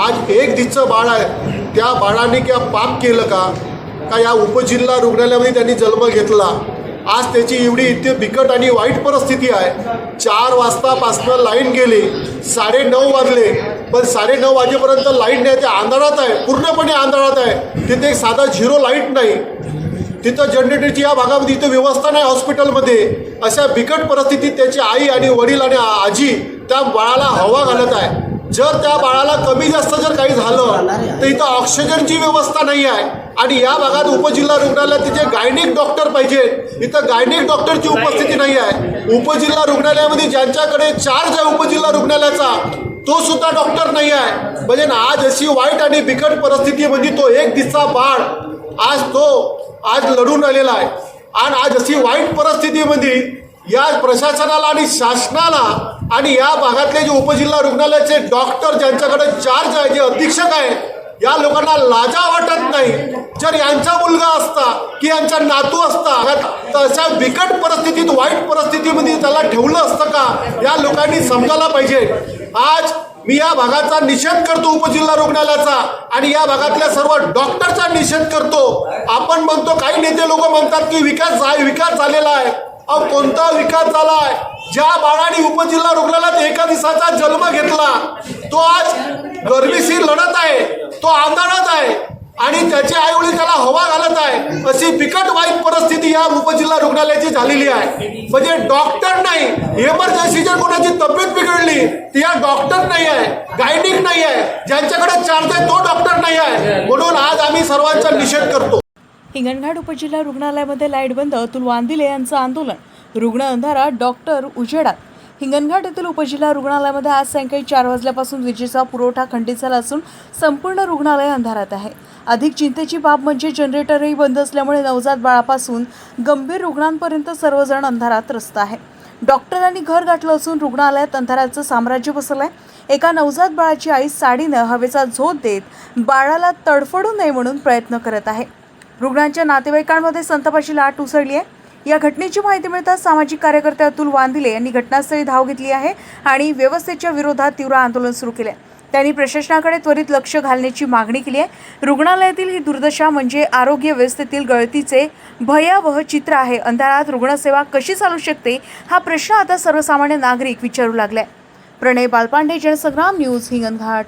आज एक दिसचं बाळ आहे. त्या बाळाने किंवा पाप केलं का? का या उपजिल्हा रुग्णालयामध्ये त्यांनी जन्म घेतला? आज त्याची एवढी इतकी बिकट आणि वाईट परिस्थिती आहे. चार वाजतापासनं लाईन गेली. साडे नऊ वाजले. पण साडे नऊ वाजेपर्यंत लाइट नाही ते आंधळात आहे. पूर्णपणे आंधळात आहे. तिथे एक साधा झिरो लाइट नाही. तिथं जनरेटरची या भागामध्ये इथं व्यवस्था नाही हॉस्पिटलमध्ये. अशा बिकट परिस्थितीत त्याची आई आणि वडील आणि आजी त्या बाळाला हवा घालत आहे. जर त्या बाळाला कमी जास्त जर काही झालं तर इथं ऑक्सिजनची व्यवस्था नाही आहे. आणि या भागात उपजिल्हा रुग्णालयात तिथे गायनिक डॉक्टर पाहिजे इथं गायनिक डॉक्टरची उपस्थिती नाही आहे. उपजिल्हा रुग्णालयामध्ये ज्यांच्याकडे चार्ज आहे उपजिल्हा रुग्णालयाचा तो सुद्धा डॉक्टर नाही आहे. म्हणजे ना आज अशी वाईट आणि बिकट परिस्थितीमध्ये म्हणजे तो एक दिसचा बाळ आज तो आज लढून राहिलेला आहे. आणि आज अशी वाईट परिस्थितीमध्ये या प्रशासनाला आणि शासनाला आणि या भागातले जे उपजिल्हा रुग्णालयाचे डॉक्टर ज्यांच्याकडे चार्ज आहे जे अधीक्षक आहे या लोकांना लाजा वाटत नाही. जर यांचा मुलगा असता की यांचा नातू असता तर अशा बिकट परिस्थितीत वाईट परिस्थितीमध्ये त्याला ठेवलं असतं का या लोकांनी समजायला पाहिजे. आज मी या भागाचा निषेध करतो उपजिल्हा रुग्णालयाचा आणि या भागातल्या सर्व डॉक्टरचा निषेध करतो. आपण म्हणतो काही नेते लोक म्हणतात की विकास झा- विकास झालेला आहे. अहो कोणता विकास झालाय? ज्या बाळाने उपजिल्हा रुग्णालयात एका दिवसाचा जन्म घेतला तो आज गर्मीशी लढत आहे तो आंदोलनात आहे आणि त्याचे आईवडील त्याला हवा घालत आहे अशी बिकट वाईट परिस्थिती या उपजिल्हा रुग्णालयाची झालेली आहे. म्हणजे डॉक्टर नाही इमर्जन्सी जर कोणाची तब्येत बिघडली ती या डॉक्टर नाही आहे गायनिक नाही आहे ज्यांच्याकडे चार्ज आहे तो डॉक्टर नाही आहे. म्हणून आज आम्ही सर्वांचा निषेध करतो. हिंगणघाट उपजिल्हा रुग्णालयामध्ये लाइट बंद अतुल वांदिले यांचं आंदोलन. रुग्ण अंधारात डॉक्टर उजेडात. हिंगणघाट येथील उपजिल्हा रुग्णालयामध्ये आज सायंकाळी चार वाजल्यापासून विजेचा पुरवठा खंडित झाला असून संपूर्ण रुग्णालय अंधारात आहे. अधिक चिंतेची बाब म्हणजे जनरेटरही बंद असल्यामुळे नवजात बाळापासून गंभीर रुग्णांपर्यंत सर्वजण अंधारात त्रस्त आहे. डॉक्टरांनी घर गाठलं असून रुग्णालयात अंधाराचं साम्राज्य बसलं आहे एका नवजात बाळाची आई साडीनं हवेचा झोत देत बाळाला तडफडू नये म्हणून प्रयत्न करत आहे. रुग्णांच्या नातेवाईकांमध्ये संतापाची लाट उसळली आहे. या घटनेची माहिती मिळताच सामाजिक कार्यकर्ते अतुल वांदिले यांनी घटनास्थळी धाव घेतली आहे आणि व्यवस्थेच्या विरोधात तीव्र आंदोलन सुरू केले त्यांनी प्रशासनाकडे त्वरित लक्ष घालण्याची मागणी केली आहे. रुग्णालयातील ही दुर्दशा म्हणजे आरोग्य व्यवस्थेतील गळतीचे भयावह चित्र आहे. अंधारात रुग्णसेवा कशी चालू शकते हा प्रश्न आता सर्वसामान्य नागरिक विचारू लागलाय प्रणय बालपांडे जनसंग्राम न्यूज हिंगणघाट.